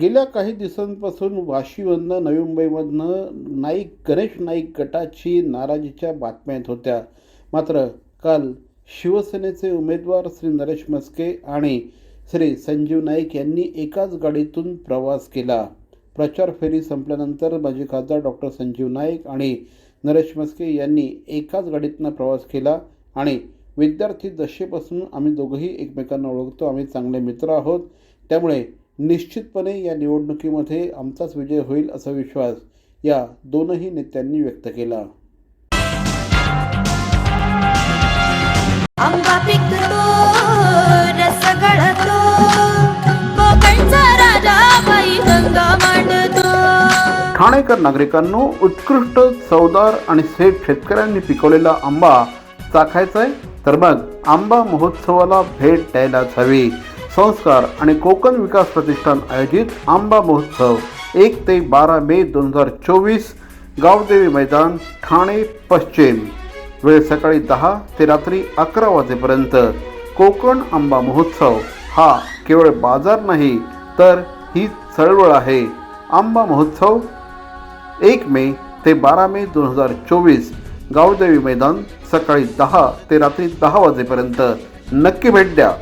गेल्या काही दिवसांपासून वाशीमधनं नवी मुंबईमधनं नाईक गणेश नाईक गटाची नाराजीच्या बातम्या येत होत्या. मात्र काल शिवसेनेचे उमेदवार श्री नरेश मस्के आणि श्री संजीव नाईक यांनी एकाच गाडीतून प्रवास केला. प्रचार फेरी संपल्यानंतर माजी खासदार डॉक्टर संजीव नाईक आणि नरेश मस्के यांनी एकाच गाडीतनं प्रवास केला आणि विद्यार्थी दशेपासून आम्ही दोघंही एकमेकांना ओळखतो आम्ही चांगले मित्र आहोत. त्यामुळे निश्चितपणे या निवडणुकीमध्ये आमचाच विजय होईल असा विश्वास या दोनही नेत्यांनी व्यक्त केला. ठाणेकर नागरिकांनो उत्कृष्ट चवदार आणि सेठ शेतकऱ्यांनी पिकवलेला आंबा चाखायचा आहे तर मग आंबा महोत्सवाला भेट द्यायलाच हवी. संस्कार आणि कोकण विकास प्रतिष्ठान आयोजित आंबा महोत्सव एक ते बारा मे दोन हजार चोवीस गावदेवी मैदान ठाणे पश्चिम. वेळ सकाळी दहा ते रात्री अकरा वाजेपर्यंत कोकण आंबा महोत्सव. हा केवळ बाजार नाही तर ही चळवळ आहे. आंबा महोत्सव एक मे ते बारा मे दोन हजार चोवीस गावदेवी मैदान सकाळी दहा ते रात्री दहा वाजेपर्यंत. नक्की भेट द्या.